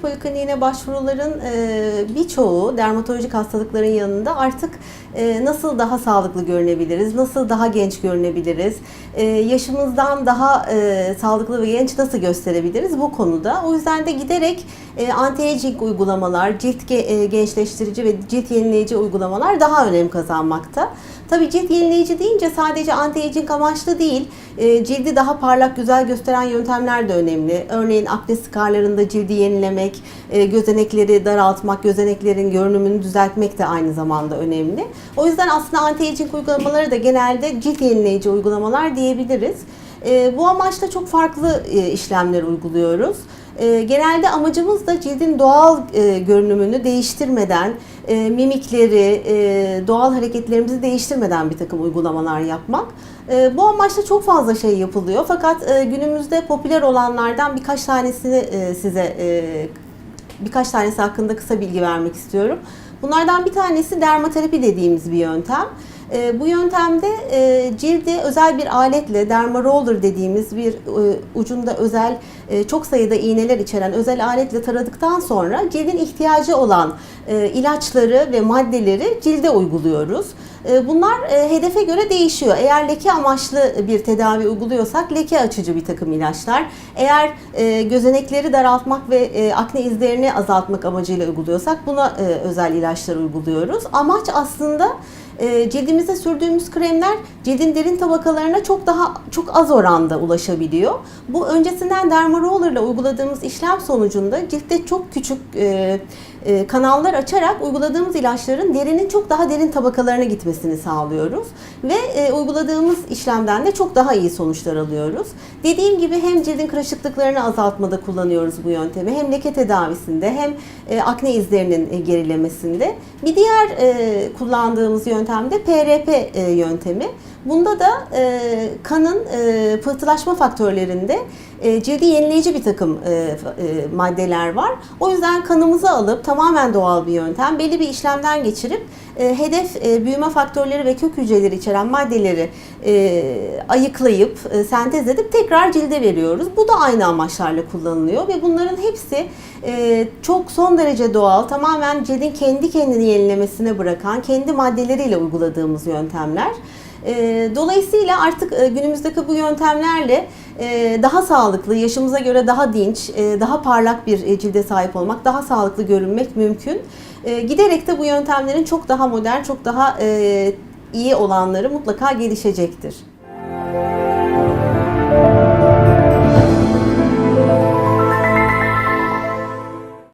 polikliniğine başvuruların e, birçoğu dermatolojik hastalıkların yanında artık e, nasıl daha sağlıklı görünebiliriz, nasıl daha genç görünebiliriz, e, yaşımızdan daha sağlıklı ve genç nasıl gösterebiliriz bu konuda. O yüzden de giderek anti-aging uygulamalar, cilt ge- gençleştirici ve cilt yenileyici uygulamalar daha önem kazanmakta. Tabii cilt yenileyici deyince sadece anti-aging amaçlı değil, cildi daha parlak, güzel gösteren yöntemler de önemli. Örneğin akne skarlarında cildi yenilemek, e, gözenekleri daraltmak, gözeneklerin görünümünü düzeltmek de aynı zamanda önemli. O yüzden aslında anti-aging uygulamaları da genelde cilt yenileyici uygulamalar diyebiliriz. E, bu amaçla çok farklı e, işlemler uyguluyoruz. E, genelde amacımız da cildin doğal e, görünümünü değiştirmeden, e, mimikleri, e, doğal hareketlerimizi değiştirmeden bir takım uygulamalar yapmak. E, bu amaçla çok fazla şey yapılıyor. Fakat e, günümüzde popüler olanlardan birkaç tanesini e, size e, birkaç tanesi hakkında kısa bilgi vermek istiyorum. Bunlardan bir tanesi dermaterapi dediğimiz bir yöntem. E, bu yöntemde e, cildi özel bir aletle, derma roller dediğimiz bir e, ucunda özel e, çok sayıda iğneler içeren özel aletle taradıktan sonra cildin ihtiyacı olan e, ilaçları ve maddeleri cilde uyguluyoruz. Bunlar hedefe göre değişiyor. Eğer leke amaçlı bir tedavi uyguluyorsak leke açıcı bir takım ilaçlar. Eğer gözenekleri daraltmak ve akne izlerini azaltmak amacıyla uyguluyorsak buna özel ilaçlar uyguluyoruz. Amaç aslında e, cildimize sürdüğümüz kremler cildin derin tabakalarına çok daha çok az oranda ulaşabiliyor. Bu öncesinden derma roller ile uyguladığımız işlem sonucunda ciltte çok küçük e, e, kanallar açarak uyguladığımız ilaçların derinin çok daha derin tabakalarına gitmesini sağlıyoruz ve e, uyguladığımız işlemden de çok daha iyi sonuçlar alıyoruz. Dediğim gibi hem cildin kırışıklıklarını azaltmada kullanıyoruz bu yöntemi hem leke tedavisinde hem e, akne izlerinin e, gerilemesinde. Bir diğer e, kullandığımız yöntem de PRP e, yöntemi. Bunda da e, kanın e, pıhtılaşma faktörlerinde e, cildi yenileyici bir takım e, e, maddeler var. O yüzden kanımızı alıp tamamen doğal bir yöntem belli bir işlemden geçirip e, hedef e, büyüme faktörleri ve kök hücreleri içeren maddeleri e, ayıklayıp e, sentez edip tekrar cilde veriyoruz. Bu da aynı amaçlarla kullanılıyor ve bunların hepsi e, çok son derece doğal, tamamen cildin kendi kendini yenilemesine bırakan, kendi maddeleriyle uyguladığımız yöntemler. E, Dolayısıyla artık e, günümüzdeki bu yöntemlerle e, daha sağlıklı, yaşımıza göre daha dinç, e, daha parlak bir cilde sahip olmak, daha sağlıklı görünmek mümkün. Giderek de bu yöntemlerin çok daha modern, çok daha iyi olanları mutlaka gelişecektir.